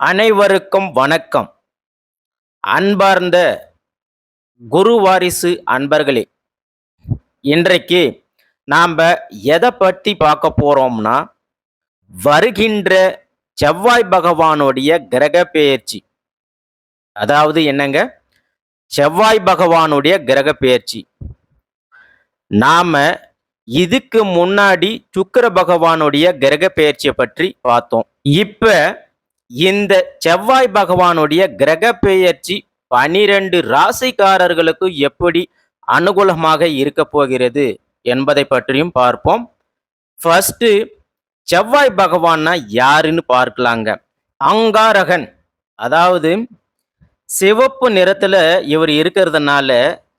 அனைவருக்கும் வணக்கம். அன்பார்ந்த குரு வாரிசு அன்பர்களே இன்றைக்கு நாம் எதை பற்றி பார்க்க போகிறோம்னா வருகின்ற செவ்வாய் பகவானுடைய கிரக பெயர்ச்சி. அதாவது என்னங்க? செவ்வாய் பகவானுடைய கிரக பெயர்ச்சி. நாம் இதுக்கு முன்னாடி சுக்கர பகவானுடைய கிரக பெயர்ச்சியை பற்றி பார்த்தோம். இப்போ இந்த செவ்வாய் பகவானுடைய கிரக பெயர்ச்சி பனிரெண்டு ராசிக்காரர்களுக்கு எப்படி அனுகூலமாக இருக்க போகிறது என்பதை பற்றியும் பார்ப்போம். ஃபர்ஸ்ட் செவ்வாய் பகவான்னா யாருன்னு பார்க்கலாங்க. அங்காரகன் அதாவது சிவப்பு நிறத்துல இவர் இருக்கிறதுனால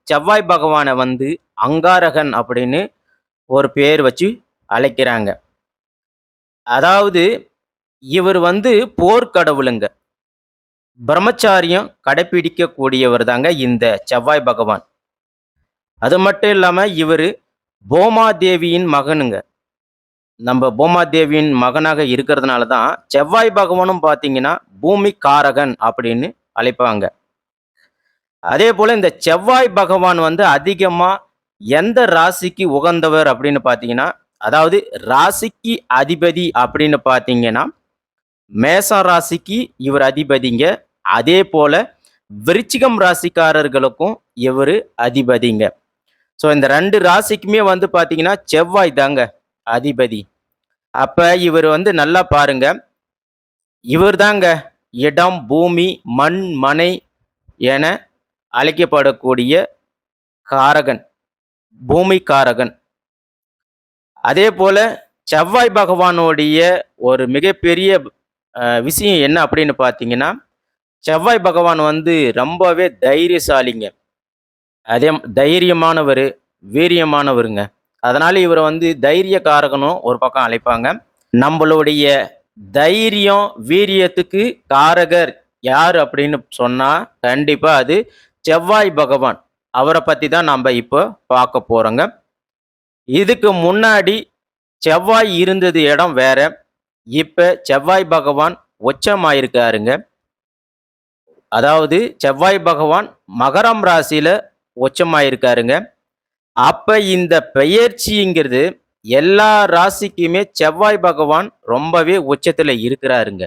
செவ்வாய் பகவானை வந்து அங்காரகன் அப்படின்னு ஒரு பேர் வச்சு அழைக்கிறாங்க. அதாவது இவர் வந்து போர்க்கடவுளுங்க பிரம்மச்சாரியம் கடைபிடிக்கக்கூடியவர் தாங்க இந்த செவ்வாய் பகவான். அது மட்டும் இல்லாமல் இவர் பூமாதேவியின் மகனுங்க. நம்ம பூமாதேவியின் மகனாக இருக்கிறதுனால தான் செவ்வாய் பகவானும் பார்த்தீங்கன்னா பூமி காரகன் அப்படின்னு அழைப்பாங்க. அதே போல் இந்த செவ்வாய் பகவான் வந்து அதிகமாக எந்த ராசிக்கு உகந்தவர் அப்படின்னு பார்த்தீங்கன்னா அதாவது ராசிக்கு அதிபதி அப்படின்னு பார்த்தீங்கன்னா மேசா ராசிக்கு இவர் அதிபதிங்க. அதே போல விருச்சிகம் ராசிக்காரர்களுக்கும் இவர் அதிபதிங்க. ஸோ இந்த ரெண்டு ராசிக்குமே வந்து பார்த்தீங்கன்னா செவ்வாய் தாங்க அதிபதி. அப்போ இவர் வந்து நல்லா பாருங்க. இவர் தாங்க இடம் பூமி மண் மனை என அழைக்கப்படக்கூடிய காரகன் பூமி காரகன் அதே போல செவ்வாய் பகவானுடைய ஒரு மிகப்பெரிய விஷயம் என்ன அப்படின்னு பார்த்தீங்கன்னா செவ்வாய் பகவான் வந்து ரொம்பவே தைரியசாலிங்க. அதே தைரியமானவர் வீரியமானவருங்க. அதனால் இவரை வந்து தைரிய காரகனும் ஒரு பக்கம் அழைப்பாங்க. நம்மளுடைய தைரியம் வீரியத்துக்கு காரகர் யார் அப்படின்னு சொன்னால் கண்டிப்பாக அது செவ்வாய் பகவான். அவரை பற்றி தான் நம்ம இப்போ பார்க்க போகிறோங்க இதுக்கு முன்னாடி செவ்வாய் இருந்தது இடம் வேறு. இப்போ செவ்வாய் பகவான் உச்சமாயிருக்காருங்க. அதாவது செவ்வாய் பகவான் மகரம் ராசியில் உச்சமாயிருக்காருங்க. அப்போ இந்த பெயர்ச்சிங்கிறது எல்லா ராசிக்குமே செவ்வாய் பகவான் ரொம்பவே உச்சத்தில் இருக்கிறாருங்க.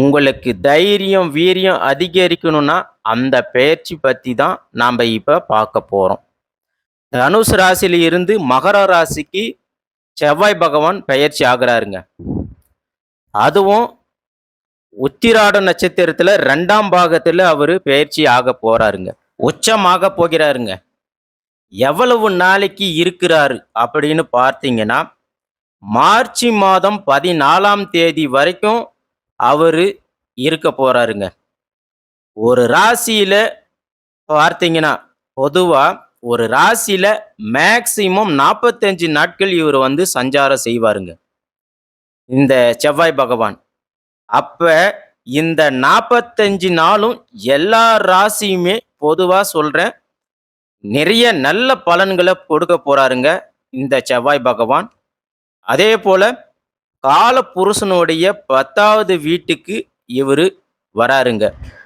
உங்களுக்கு தைரியம் வீரியம் அதிகரிக்கணும்னா அந்த பெயர்ச்சி பற்றி தான் நாம் இப்போ பார்க்க போகிறோம் தனுஷ் ராசியிலிருந்து மகர ராசிக்கு செவ்வாய் பகவான் பெயர்ச்சி ஆகிறாருங்க. அதுவும் உத்திராட நட்சத்திரத்தில் ரெண்டாம் பாகத்தில் அவர் பயிற்சி ஆக போகிறாருங்க உச்சமாக போகிறாருங்க. எவ்வளவு நாளைக்கு இருக்கிறாரு அப்படின்னு பார்த்தீங்கன்னா மார்ச் மாதம் பதினாலாம் தேதி வரைக்கும் அவர் இருக்க போகிறாருங்க ஒரு ராசியில் பார்த்தீங்கன்னா பொதுவாக ஒரு ராசியில மேக்சிமம் நாற்பத்தஞ்சு நாட்கள் இவர் வந்து சஞ்சாரம் செய்வாருங்க. இந்த செவ்வாய் பகவான். அப்ப இந்த நாற்பத்தஞ்சு நாளும் எல்லா ராசியுமே பொதுவாக சொல்கிறேன் நிறைய நல்ல பலன்களை கொடுக்க போகிறாருங்க இந்த செவ்வாய் பகவான். அதே போல் கால புருஷனுடைய பத்தாவது வீட்டுக்கு இவர் வராருங்க.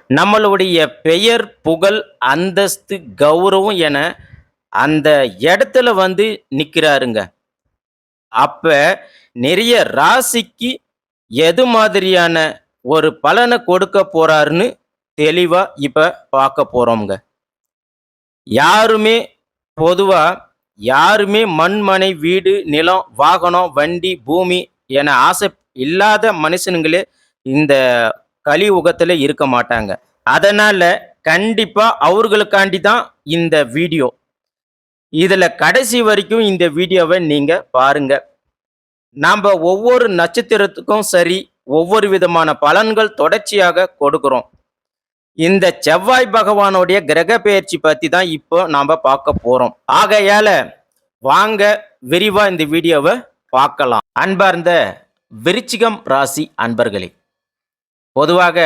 நம்மளுடைய பெயர் புகழ் அந்தஸ்து கௌரவம் என அந்த இடத்துல வந்து நிற்கிறாருங்க அப்ப நிறைய ராசிக்கு எது மாதிரியான ஒரு பலனை கொடுக்க போறாருன்னு தெளிவா இப்ப பார்க்க போறோம்ங்க. யாருமே பொதுவா யாருமே மண்மனை வீடு நிலம் வாகனம் வண்டி பூமி என ஆசை இல்லாத மனுஷனுங்களே இந்த கலியுகத்தில் இருக்க மாட்டாங்க. அதனால் கண்டிப்பாக அவர்களுக்காண்டி தான் இந்த வீடியோ. இதில் கடைசி வரைக்கும் இந்த வீடியோவை நீங்கள் பாருங்கள் நாம் ஒவ்வொரு நட்சத்திரத்துக்கும் சரி ஒவ்வொரு விதமான பலன்கள் தொடர்ச்சியாக கொடுக்குறோம். இந்த செவ்வாய் பகவானுடைய கிரக பெயர்ச்சி பற்றி தான் இப்போ நாம் பார்க்க போகிறோம் ஆகையால் வாங்க விரிவாக இந்த வீடியோவை பார்க்கலாம். அன்பார்ந்த விருச்சிகம் ராசி அன்பர்களே பொதுவாக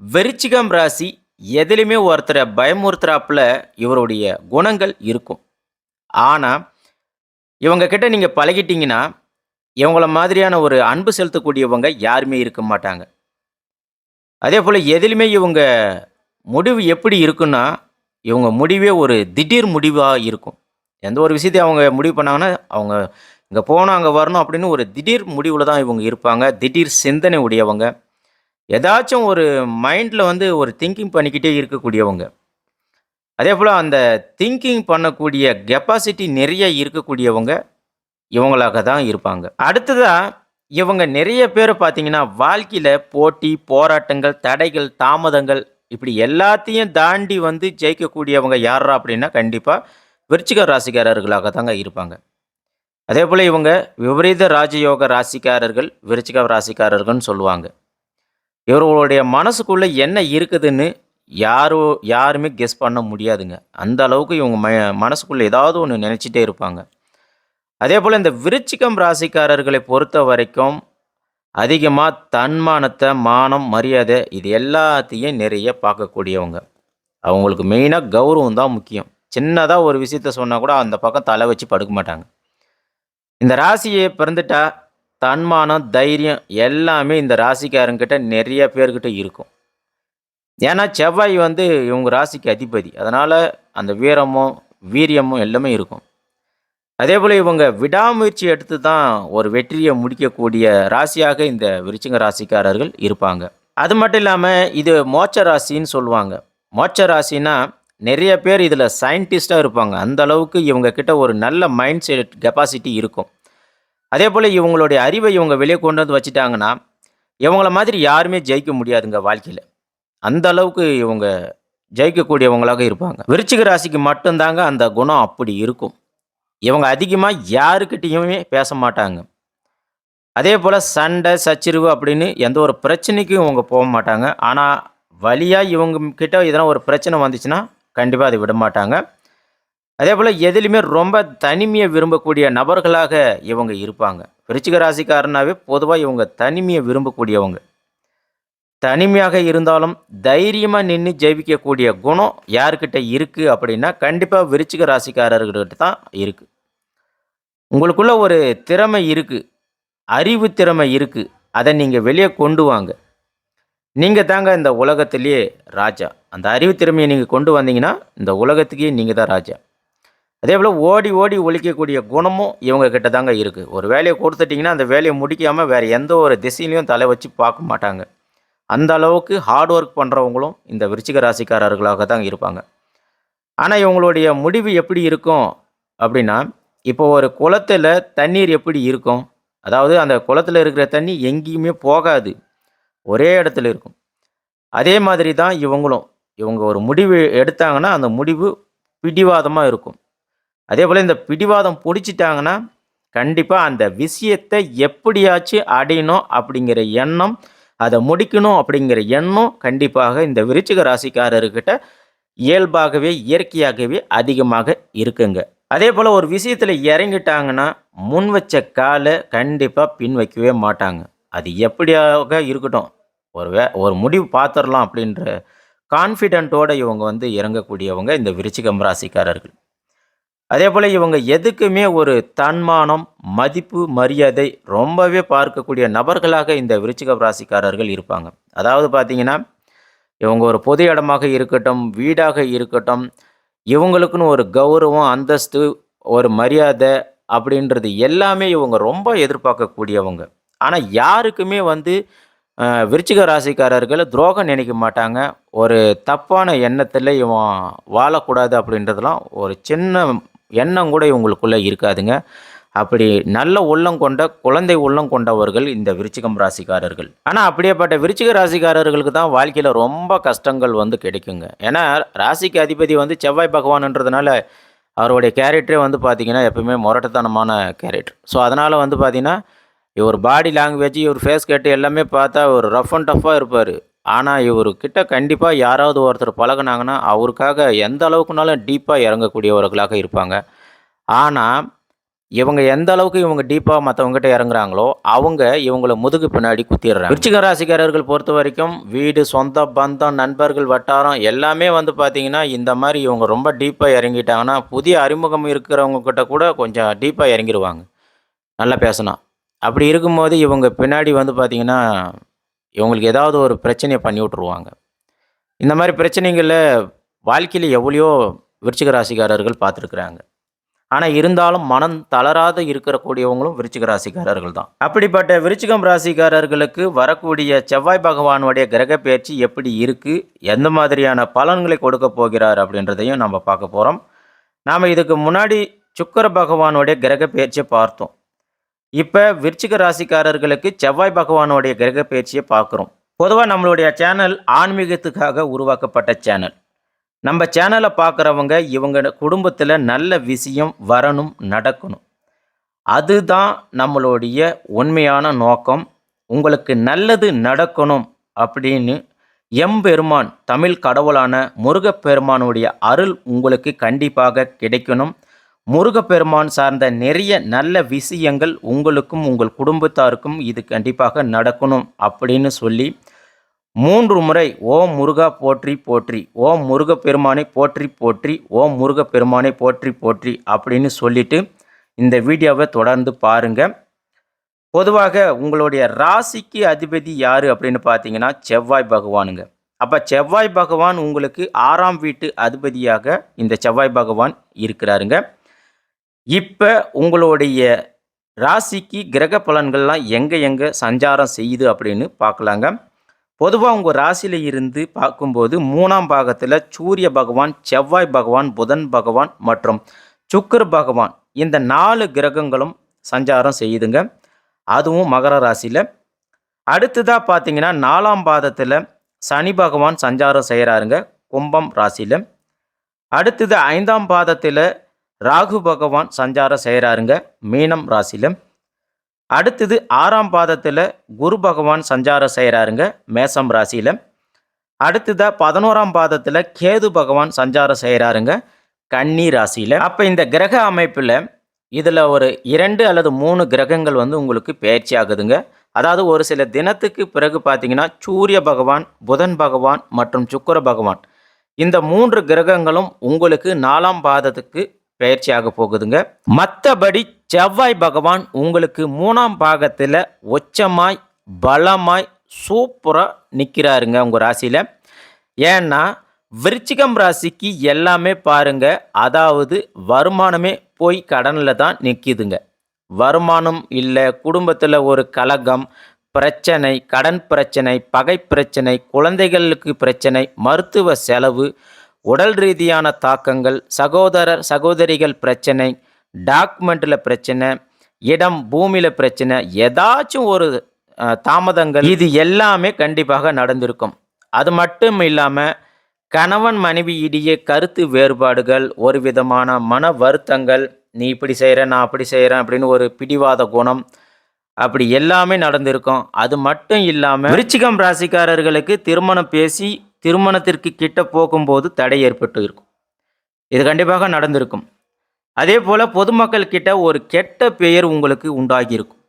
வெறிச்சிகம் ராசி எதிலுமே ஒருத்தரை பயமுறுத்துறாப்புல இவருடைய குணங்கள் இருக்கும். ஆனால் இவங்க கிட்ட நீங்கள் பழகிட்டீங்கன்னா இவங்கள மாதிரியான ஒரு அன்பு செலுத்தக்கூடியவங்க யாருமே இருக்க மாட்டாங்க. அதே போல் எதிலுமே இவங்க முடிவு எப்படி இருக்குன்னா இவங்க முடிவே ஒரு திடீர் முடிவாக இருக்கும். எந்த ஒரு விஷயத்தையும் அவங்க முடிவு பண்ணாங்கன்னா அவங்க இங்கே போனோம் அங்கே வரணும் அப்படின்னு ஒரு திடீர் முடிவில் தான் இவங்க இருப்பாங்க. திடீர் சிந்தனை உடையவங்க. ஏதாச்சும் ஒரு மைண்டில் வந்து ஒரு திங்கிங் பண்ணிக்கிட்டே இருக்கக்கூடியவங்க. அதே போல் அந்த திங்கிங் பண்ணக்கூடிய கெப்பாசிட்டி நிறைய இருக்கக்கூடியவங்க இவங்களாக தான் இருப்பாங்க. அடுத்ததாக இவங்க நிறைய பேர் பார்த்தீங்கன்னா வாழ்க்கையில் போட்டி போராட்டங்கள் தடைகள் தாமதங்கள் இப்படி எல்லாத்தையும் தாண்டி வந்து ஜெயிக்கக்கூடியவங்க யாரா அப்படின்னா கண்டிப்பாக விருச்சிக ராசிக்காரர்களாக தாங்க இருப்பாங்க. அதே போல் இவங்க விபரீத ராஜயோக ராசிக்காரர்கள் விருச்சிக ராசிக்காரர்கள்னு சொல்லுவாங்க. இவர்களுடைய மனசுக்குள்ளே என்ன இருக்குதுன்னு யாரோ யாருமே கெஸ் பண்ண முடியாதுங்க. அந்த அளவுக்கு இவங்க ம மனசுக்குள்ளே ஏதாவது ஒன்று நினச்சிட்டே இருப்பாங்க. அதே போல் இந்த விருச்சிகம் ராசிக்காரர்களை பொறுத்த வரைக்கும் அதிகமாக தன்மானத்தை மானம் மரியாதை இது எல்லாத்தையும் நிறைய பார்க்கக்கூடியவங்க. அவங்களுக்கு மெயினாக கௌரவம் தான் முக்கியம். சின்னதாக ஒரு விஷயத்த சொன்னால் கூட அந்த பக்கம் தலை வச்சு படுக்க மாட்டாங்க. இந்த ராசியை பிறந்துட்டா தன்மானம் தைரியம் எல்லாமே இந்த ராசிக்காரங்கிட்ட நிறைய பேர்கிட்ட இருக்கும். ஏன்னா செவ்வாய் வந்து இவங்க ராசிக்கு அதிபதி. அதனால் அந்த வீரமும் வீரியமும் எல்லாமே இருக்கும். அதே போல் இவங்க விடாமுயற்சி எடுத்து தான் ஒரு வெற்றியை முடிக்கக்கூடிய ராசியாக இந்த விருச்சிங்க ராசிக்காரர்கள் இருப்பாங்க. அது மட்டும் இல்லாமல் இது மோட்ச ராசின்னு சொல்லுவாங்க. மோட்ச ராசினா நிறைய பேர் இதில் சயின்டிஸ்டாக இருப்பாங்க. அந்த அளவுக்கு இவங்க கிட்ட ஒரு நல்ல மைண்ட் செட் கெப்பாசிட்டி இருக்கும். அதே போல் இவங்களுடைய அறிவை இவங்க வெளியே கொண்டு வந்து வச்சுட்டாங்கன்னா இவங்கள மாதிரி யாருமே ஜெயிக்க முடியாதுங்க வாழ்க்கையில். அந்த அளவுக்கு இவங்க ஜெயிக்கக்கூடியவங்களாக இருப்பாங்க. விருச்சிக ராசிக்கு மட்டும்தாங்க அந்த குணம் அப்படி இருக்கும். இவங்க அதிகமாக யாருக்கிட்டேயுமே பேச மாட்டாங்க. அதே போல் சண்டை சச்சிரிவு அப்படின்னு எந்த ஒரு பிரச்சனைக்கும் இவங்க போக மாட்டாங்க. ஆனால் வழியாக இவங்க கிட்ட எதனா ஒரு பிரச்சனை வந்துச்சுன்னா கண்டிப்பாக அதை விட மாட்டாங்க. அதே போல் எதுலேயுமே ரொம்ப தனிமையை விரும்பக்கூடிய நபர்களாக இவங்க இருப்பாங்க. விருச்சிக ராசிக்காரனாவே பொதுவாக இவங்க தனிமையை விரும்பக்கூடியவங்க. தனிமையாக இருந்தாலும் தைரியமாக நின்று ஜெயிக்கக்கூடிய குணம் யாருக்கிட்ட இருக்குது அப்படின்னா கண்டிப்பாக விருச்சிக ராசிக்காரர்கிட்ட தான் இருக்குது உங்களுக்குள்ள ஒரு திறமை இருக்குது அறிவு திறமை இருக்குது அதை நீங்கள் வெளியே கொண்டு வாங்க. நீங்கள் தாங்க இந்த உலகத்திலேயே ராஜா. அந்த அறிவு திறமையை நீங்கள் கொண்டு வந்தீங்கன்னா இந்த உலகத்துக்கே நீங்கள் தான் ராஜா. அதே போல் ஓடி ஓடி ஒழிக்கக்கூடிய குணமும் இவங்க கிட்ட தாங்க இருக்குது ஒரு வேலையை கொடுத்துட்டிங்கன்னா அந்த வேலையை முடிக்காமல் வேறு எந்த ஒரு திசையிலையும் தலை வச்சு பார்க்க மாட்டாங்க. அந்த அளவுக்கு ஹார்ட் ஒர்க் பண்ணுறவங்களும் இந்த விருச்சிக ராசிக்காரர்களாக தான் இருப்பாங்க. ஆனால் இவங்களுடைய முடிவு எப்படி இருக்கும் அப்படின்னா இப்போ ஒரு குளத்தில் தண்ணீர் எப்படி இருக்கும்? அதாவது அந்த குளத்தில் இருக்கிற தண்ணி எங்கேயுமே போகாது. ஒரே இடத்துல இருக்கும். அதே மாதிரி தான் இவங்களும். இவங்க ஒரு முடிவு எடுத்தாங்கன்னா அந்த முடிவு பிடிவாதமாக இருக்கும். அதே போல் இந்த பிடிவாதம் பிடிச்சிட்டாங்கன்னா கண்டிப்பாக அந்த விஷயத்தை எப்படியாச்சும் அடையணும் அப்படிங்கிற எண்ணம் அதை முடிக்கணும் அப்படிங்கிற எண்ணம் கண்டிப்பாக இந்த விருச்சிக ராசிக்காரர்கிட்ட இயல்பாகவே இயற்கையாகவே அதிகமாக இருக்குங்க. அதே போல் ஒரு விஷயத்தில் இறங்கிட்டாங்கன்னா முன் வச்ச காலை கண்டிப்பாக பின் வைக்கவே மாட்டாங்க. அது எப்படியாக இருக்கட்டும் ஒரு வே ஒரு முடிவு பார்த்துடலாம் அப்படின்ற கான்ஃபிடென்ட்டோடு இவங்க வந்து இறங்கக்கூடியவங்க இந்த விருச்சிகம் ராசிக்காரர்கள். அதே போல் இவங்க எதுக்குமே ஒரு தன்மானம் மதிப்பு மரியாதை ரொம்பவே பார்க்கக்கூடிய நபர்களாக இந்த விருச்சிக ராசிக்காரர்கள் இருப்பாங்க. அதாவது பார்த்தீங்கன்னா இவங்க ஒரு பொது இடமாக இருக்கட்டும் வீடாக இருக்கட்டும் இவங்களுக்குன்னு ஒரு கௌரவம் அந்தஸ்து ஒரு மரியாதை அப்படின்றது எல்லாமே இவங்க ரொம்ப எதிர்பார்க்கக்கூடியவங்க. ஆனால் யாருக்குமே வந்து விருச்சிக ராசிக்காரர்கள் துரோகம் நினைக்க மாட்டாங்க. ஒரு தப்பான எண்ணத்தில் இவன் வாழக்கூடாது அப்படின்றதெல்லாம் ஒரு சின்ன எண்ணம் கூட இவங்களுக்குள்ளே இருக்காதுங்க. அப்படி நல்ல உள்ளம் கொண்ட குழந்தை உள்ளம் கொண்டவர்கள் இந்த விருச்சிகம் ராசிக்காரர்கள். ஆனால் அப்படியேப்பட்ட விருச்சிக ராசிக்காரர்களுக்கு தான் வாழ்க்கையில் ரொம்ப கஷ்டங்கள் வந்து கிடைக்குங்க. ஏன்னா ராசிக்கு அதிபதி வந்து செவ்வாய் பகவான்ன்றதுனால அவருடைய கேரக்டரே வந்து பார்த்திங்கன்னா எப்பவுமே முரட்டத்தனமான கேரக்டர் ஸோ அதனால் வந்து பார்த்திங்கன்னா இவர் பாடி லாங்குவேஜ் இவர் ஃபேஸ் கட்டு எல்லாமே பார்த்தா ஒரு ரஃப் அண்ட் டஃப்பாக இருப்பார். ஆனால் இவர்கிட்ட கண்டிப்பாக யாராவது ஒருத்தர் பழகுனாங்கன்னா அவருக்காக எந்த அளவுக்குனாலும் டீப்பாக இறங்கக்கூடியவர்களாக இருப்பாங்க. ஆனால் இவங்க எந்த அளவுக்கு இவங்க டீப்பாக மற்றவங்ககிட்ட இறங்குறாங்களோ அவங்க இவங்கள முதுகு பின்னாடி குத்திடுறாங்க. விருச்சிக ராசிக்காரர்கள் பொறுத்த வரைக்கும் வீடு சொந்த பந்தம் நண்பர்கள் வட்டாரம் எல்லாமே வந்து பார்த்திங்கன்னா இந்த மாதிரி இவங்க ரொம்ப டீப்பாக இறங்கிட்டாங்கன்னா புதிய அறிமுகம் இருக்கிறவங்க கிட்ட கூட கொஞ்சம் டீப்பாக இறங்கிடுவாங்க நல்லா பேசணும் அப்படி இருக்கும்போது இவங்க பின்னாடி வந்து பார்த்திங்கன்னா இவங்களுக்கு ஏதாவது ஒரு பிரச்சனையை பண்ணி விட்ருவாங்க இந்த மாதிரி பிரச்சனைகளில் வாழ்க்கையில் எவ்வளையோ விருச்சிக ராசிக்காரர்கள் பார்த்துருக்குறாங்க. ஆனால் இருந்தாலும் மனம் தளராத இருக்கக்கூடியவங்களும் விருச்சிக ராசிக்காரர்கள் தான். அப்படிப்பட்ட விருச்சிகம் ராசிக்காரர்களுக்கு வரக்கூடிய செவ்வாய் பகவானுடைய கிரக பயிற்சி எப்படி இருக்குது எந்த மாதிரியான பலன்களை கொடுக்க போகிறார் அப்படின்றதையும் நம்ம பார்க்க போகிறோம் நாம் இதுக்கு முன்னாடி சுக்கர பகவானுடைய கிரக பயிற்சியை பார்த்தோம். இப்போ விருச்சிக ராசிக்காரர்களுக்கு செவ்வாய் பகவானுடைய கிரக பயிற்சியை பார்க்குறோம். பொதுவாக நம்மளுடைய சேனல் ஆன்மீகத்துக்காக உருவாக்கப்பட்ட சேனல். நம்ம சேனலை பார்க்குறவங்க இவங்க குடும்பத்தில் நல்ல விஷயம் வரணும் நடக்கணும். அதுதான் நம்மளுடைய உண்மையான நோக்கம். உங்களுக்கு நல்லது நடக்கணும் அப்படின்னு எம்பெருமான் தமிழ் கடவுளான முருகப்பெருமானுடைய அருள் உங்களுக்கு கண்டிப்பாக கிடைக்கணும். முருகப்பெருமான் சார்ந்த நிறைய நல்ல விஷயங்கள் உங்களுக்கும் உங்கள் குடும்பத்தாருக்கும் இது கண்டிப்பாக நடக்கணும் அப்படின்னு சொல்லி மூன்று முறை ஓம் முருகா போற்றி போற்றி ஓம் முருகப்பெருமானை போற்றி போற்றி ஓம் முருகப்பெருமானை போற்றி போற்றி அப்படின்னு சொல்லிட்டு இந்த வீடியோவை தொடர்ந்து பாருங்கள் பொதுவாக உங்களுடைய ராசிக்கு அதிபதி யார் அப்படின்னு பார்த்தீங்கன்னா செவ்வாய் பகவானுங்க. அப்போ செவ்வாய் பகவான் உங்களுக்கு ஆறாம் வீட்டு அதிபதியாக இந்த செவ்வாய் பகவான் இருக்கிறாருங்க. இப்போ உங்களுடைய ராசிக்கு கிரக பலன்கள்லாம் எங்கே எங்கே சஞ்சாரம் செய்யுது அப்படின்னு பார்க்கலாங்க. பொதுவாக உங்கள் ராசியில் இருந்து பார்க்கும்போது மூணாம் பாகத்தில் சூரிய பகவான் செவ்வாய் பகவான் புதன் பகவான் மற்றும் சுக்கர பகவான் இந்த நாலு கிரகங்களும் சஞ்சாரம் செய்யுதுங்க. அதுவும் மகர ராசியில். அடுத்ததாக பார்த்தீங்கன்னா நாலாம் பாதத்தில் சனி பகவான் சஞ்சாரம் செய்கிறாருங்க கும்பம் ராசியில். அடுத்தது ஐந்தாம் பாதத்தில் ராகு பகவான் சஞ்சாரம் செய்கிறாருங்க மீனம் ராசியில். அடுத்தது ஆறாம் பாதத்தில் குரு பகவான் சஞ்சாரம் செய்கிறாருங்க மேசம் ராசியில். அடுத்ததாக பதினோராம் பாதத்தில் கேது பகவான் சஞ்சாரம் செய்கிறாருங்க கன்னி ராசியில். அப்போ இந்த கிரக அமைப்பில் இதில் ஒரு இரண்டு அல்லது மூணு கிரகங்கள் வந்து உங்களுக்கு பயிற்சி ஆகுதுங்க. அதாவது ஒரு சில தினத்துக்கு பிறகு பார்த்தீங்கன்னா சூரிய பகவான் புதன் பகவான் மற்றும் சுக்கர பகவான். இந்த மூன்று கிரகங்களும் உங்களுக்கு நாலாம் பாதத்துக்கு பயிற்சியாக போகுதுங்க. மற்றபடி செவ்வாய் பகவான் உங்களுக்கு மூணாம் பாகத்தில் உச்சமாய் பலமாய் சூப்பராக நிற்கிறாருங்க உங்கள் ராசியில். ஏன்னா விருச்சிகம் ராசிக்கு எல்லாமே பாருங்க அதாவது வருமானமே போய் கடனில் தான் நிற்கிதுங்க வருமானம் இல்லை குடும்பத்தில் ஒரு கலகம் பிரச்சனை கடன் பிரச்சனை பகை பிரச்சனை குழந்தைகளுக்கு பிரச்சனை மருத்துவ செலவு உடல் ரீதியான தாக்கங்கள் சகோதரர் சகோதரிகள் பிரச்சனை டாக்குமெண்ட்டில் பிரச்சனை இடம் பூமியில் பிரச்சனை ஏதாச்சும் ஒரு தாமதங்கள் இது எல்லாமே கண்டிப்பாக நடந்திருக்கும். அது மட்டும் இல்லாமல் கணவன் மனைவி இடையே கருத்து வேறுபாடுகள் ஒரு விதமான மன வருத்தங்கள் நீ இப்படி செய்கிற நான் அப்படி செய்கிறேன் அப்படின்னு ஒரு பிடிவாத குணம் அப்படி எல்லாமே நடந்திருக்கும். அது மட்டும் இல்லாமல் விருச்சிகம் ராசிக்காரர்களுக்கு திருமணம் பேசி திருமணத்திற்கு கிட்ட போகும்போது தடை ஏற்பட்டு இருக்கும். இது கண்டிப்பாக நடந்திருக்கும். அதே போல் பொதுமக்கள் கிட்ட ஒரு கெட்ட பெயர் உங்களுக்கு உண்டாகியிருக்கும்.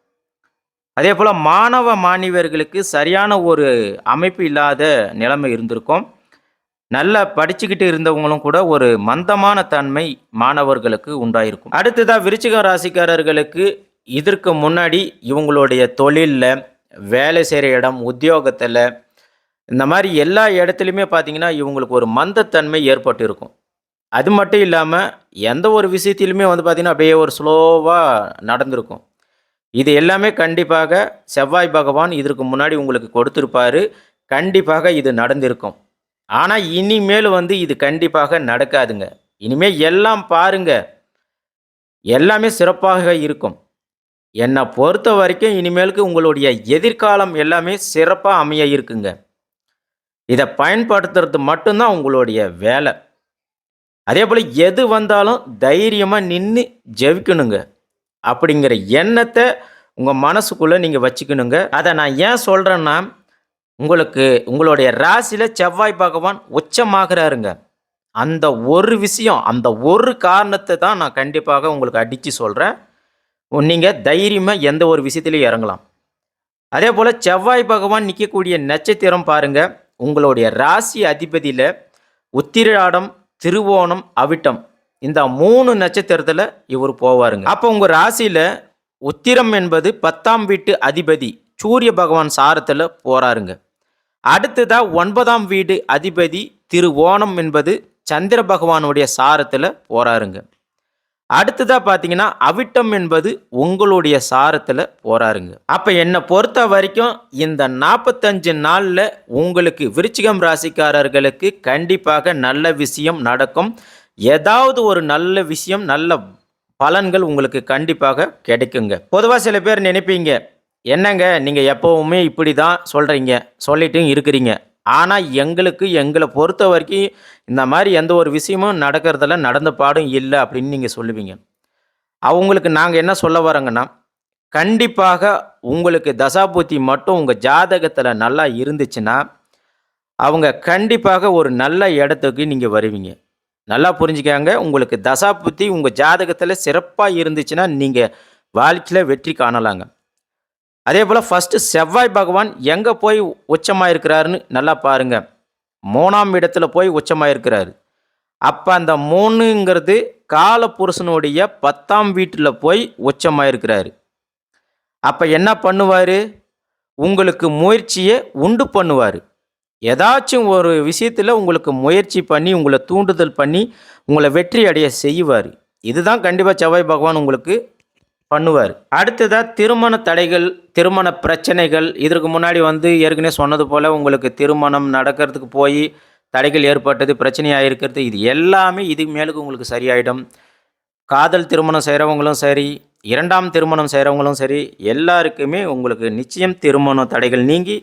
அதே போல் மாணவ மாணவியர்களுக்கு சரியான ஒரு அமைப்பு இல்லாத நிலைமை இருந்திருக்கும். நல்லா படிச்சுக்கிட்டு இருந்தவங்களும் கூட ஒரு மந்தமான தன்மை மாணவர்களுக்கு உண்டாயிருக்கும். அடுத்ததாக விருச்சிக ராசிக்காரர்களுக்கு இதற்கு முன்னாடி இவங்களுடைய தொழிலில் வேலை செய்கிற இடம் உத்தியோகத்தில் இந்த மாதிரி எல்லா இடத்துலையுமே பார்த்தீங்கன்னா இவங்களுக்கு ஒரு மந்தத்தன்மை ஏற்பட்டு இருக்கும் அது மட்டும் இல்லாமல் எந்த ஒரு விஷயத்திலுமே வந்து பார்த்திங்கன்னா அப்படியே ஒரு ஸ்லோவாக நடந்திருக்கும். இது எல்லாமே கண்டிப்பாக செவ்வாய் பகவான் இதற்கு முன்னாடி உங்களுக்கு கொடுத்துருப்பாரு. கண்டிப்பாக இது நடந்திருக்கும். ஆனால் இனிமேல் வந்து இது கண்டிப்பாக நடக்காதுங்க. இனிமேல் எல்லாம் பாருங்க. எல்லாமே சிறப்பாக இருக்கும். என்னை பொறுத்த வரைக்கும் இனிமேலுக்கு உங்களுடைய எதிர்காலம் எல்லாமே சிறப்பாக அமைய இருக்குங்க. இதை பயன்படுத்துறது மட்டும்தான் உங்களுடைய வேலை. அதே போல் எது வந்தாலும் தைரியமாக நின்று ஜெயிக்கணுங்க அப்படிங்கிற எண்ணத்தை உங்கள் மனசுக்குள்ளே நீங்கள் வச்சுக்கணுங்க. அதை நான் ஏன் சொல்கிறேன்னா உங்களுக்கு உங்களுடைய ராசியில் செவ்வாய் பகவான் உச்சமாகிறாருங்க. அந்த ஒரு விஷயம் அந்த ஒரு காரணத்தை தான் நான் கண்டிப்பாக உங்களுக்கு அடித்து சொல்கிறேன் நீங்கள் தைரியமாக எந்த ஒரு விஷயத்துலையும் இறங்கலாம். அதே போல் செவ்வாய் பகவான் நிற்கக்கூடிய நட்சத்திரம் பாருங்கள் உங்களுடைய ராசி அதிபதியில் உத்திராடம் திருவோணம் அவிட்டம் இந்த மூணு நட்சத்திரத்தில் இவர் போவாருங்க. அப்போ உங்கள் ராசியில் உத்திரம் என்பது பத்தாம் வீட்டு அதிபதி சூரிய பகவான் சாரத்தில் போகிறாருங்க அடுத்ததாக ஒன்பதாம் வீடு அதிபதி திரு ஓணம் என்பது சந்திர பகவானுடைய சாரத்தில் போகிறாருங்க அடுத்ததாக பார்த்தீங்கன்னா அவிட்டம் என்பது உங்களுடைய சாரத்தில் போறாருங்க. அப்போ என்னை பொறுத்த வரைக்கும் இந்த நாற்பத்தஞ்சு நாளில் உங்களுக்கு விருச்சிகம் ராசிக்காரர்களுக்கு கண்டிப்பாக நல்ல விஷயம் நடக்கும். ஏதாவது ஒரு நல்ல விஷயம் நல்ல பலன்கள் உங்களுக்கு கண்டிப்பாக கிடைக்குங்க. பொதுவாக சில பேர் நினைப்பீங்க என்னங்க நீங்கள் எப்போவுமே இப்படி தான் சொல்கிறீங்க சொல்லிட்டும் இருக்கிறீங்க. ஆனால் எங்களுக்கு எங்களை பொறுத்த வரைக்கும் இந்த மாதிரி எந்த ஒரு விஷயமும் நடக்கிறதுல நடந்த பாடும் இல்லை அப்படின்னு நீங்கள் சொல்லுவீங்க. அவங்களுக்கு நாங்கள் என்ன சொல்ல வரோங்கன்னா கண்டிப்பாக உங்களுக்கு தசாபூர்த்தி மட்டும் உங்கள் ஜாதகத்தில் நல்லா இருந்துச்சுன்னா அவங்க கண்டிப்பாக ஒரு நல்ல இடத்துக்கு நீங்கள் வருவீங்க. நல்லா புரிஞ்சுக்காங்க உங்களுக்கு தசாபுத்தி உங்கள் ஜாதகத்தில் சிறப்பாக இருந்துச்சுன்னா நீங்கள் வாழ்க்கையில் வெற்றி காணலாங்க. அதே போல் ஃபஸ்ட்டு செவ்வாய் பகவான் எங்கே போய் உச்சமாக இருக்கிறாருன்னு நல்லா பாருங்கள் மூணாம் இடத்துல போய் உச்சமாக இருக்கிறாரு அப்போ அந்த மூணுங்கிறது காலபுருஷனுடைய பத்தாம் வீட்டில் போய் உச்சமாக இருக்கிறாரு அப்போ என்ன பண்ணுவார்? உங்களுக்கு முயற்சியை உண்டு பண்ணுவார். ஏதாச்சும் ஒரு விஷயத்தில் உங்களுக்கு முயற்சி பண்ணி உங்களை தூண்டுதல் பண்ணி உங்களை வெற்றி அடைய செய்வார். இதுதான் கண்டிப்பாக செவ்வாய் பகவான் உங்களுக்கு பண்ணுவார். அடுத்ததாக திருமண தடைகள் திருமண பிரச்சனைகள். இதற்கு முன்னாடி வந்து ஏற்கனவே சொன்னது போல் உங்களுக்கு திருமணம் நடக்கிறதுக்கு போய் தடைகள் ஏற்பட்டது பிரச்சனையாக இருக்கிறது இது எல்லாமே இது மேலுக்கு உங்களுக்கு சரியாயிடும். காதல் திருமணம் செய்கிறவங்களும் சரி இரண்டாம் திருமணம் செய்கிறவங்களும் சரி எல்லாருக்குமே உங்களுக்கு நிச்சயம் திருமண தடைகள் நீங்கி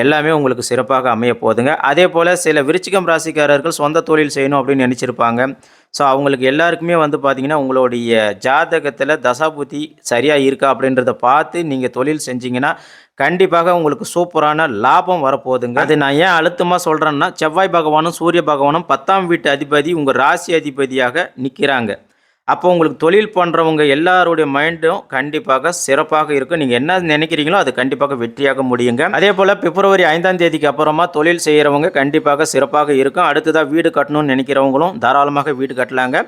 எல்லாமே உங்களுக்கு சிறப்பாக அமைய போகுதுங்க. அதே போல் சில விருச்சிகம் ராசிக்காரர்கள் சொந்த தொழில் செய்யணும் அப்படின்னு நினச்சிருப்பாங்க. ஸோ அவங்களுக்கு எல்லாருக்குமே வந்து பார்த்தீங்கன்னா உங்களுடைய ஜாதகத்தில் தசாபுத்தி சரியாக இருக்கா அப்படின்றத பார்த்து நீங்கள் தொழில் செஞ்சீங்கன்னா கண்டிப்பாக உங்களுக்கு சூப்பரான லாபம் வரப்போகுதுங்க. அது நான் ஏன் அழுத்தமாக சொல்கிறேன்னா செவ்வாய் பகவானும் சூரிய பகவானும் பத்தாம் வீட்டு அதிபதி உங்கள் ராசி அதிபதியாக நிற்கிறாங்க அப்போ உங்களுக்கு தொழில் பண்ணுறவங்க எல்லாருடைய மைண்டும் கண்டிப்பாக சிறப்பாக இருக்கும். நீங்கள் என்ன நினைக்கிறீங்களோ அது கண்டிப்பாக வெற்றியாக முடியுங்க. அதே போல் பிப்ரவரி ஐந்தாம் தேதிக்கு அப்புறமா தொழில் செய்கிறவங்க கண்டிப்பாக சிறப்பாக இருக்கும். அடுத்ததாக வீடு கட்டணும்னு நினைக்கிறவங்களும் தாராளமாக வீடு கட்டலாங்க.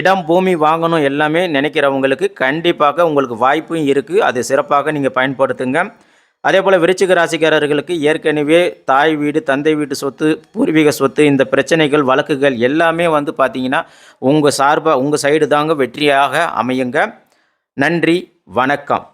இடம் பூமி வாங்கணும் எல்லாமே நினைக்கிறவங்களுக்கு கண்டிப்பாக உங்களுக்கு வாய்ப்பும் இருக்குது அது சிறப்பாக நீங்கள் பயன்படுத்துங்க. அதே போல் விருச்சிக ராசிக்காரர்களுக்கு ஏற்கனவே தாய் வீடு தந்தை வீட்டு சொத்து பூர்வீக சொத்து இந்த பிரச்சனைகள் வழக்குகள் எல்லாமே வந்து பார்த்தீங்கன்னா உங்கள் சார்பாக உங்கள் சைடு தாங்க வெற்றியாக அமையுங்க. நன்றி வணக்கம்.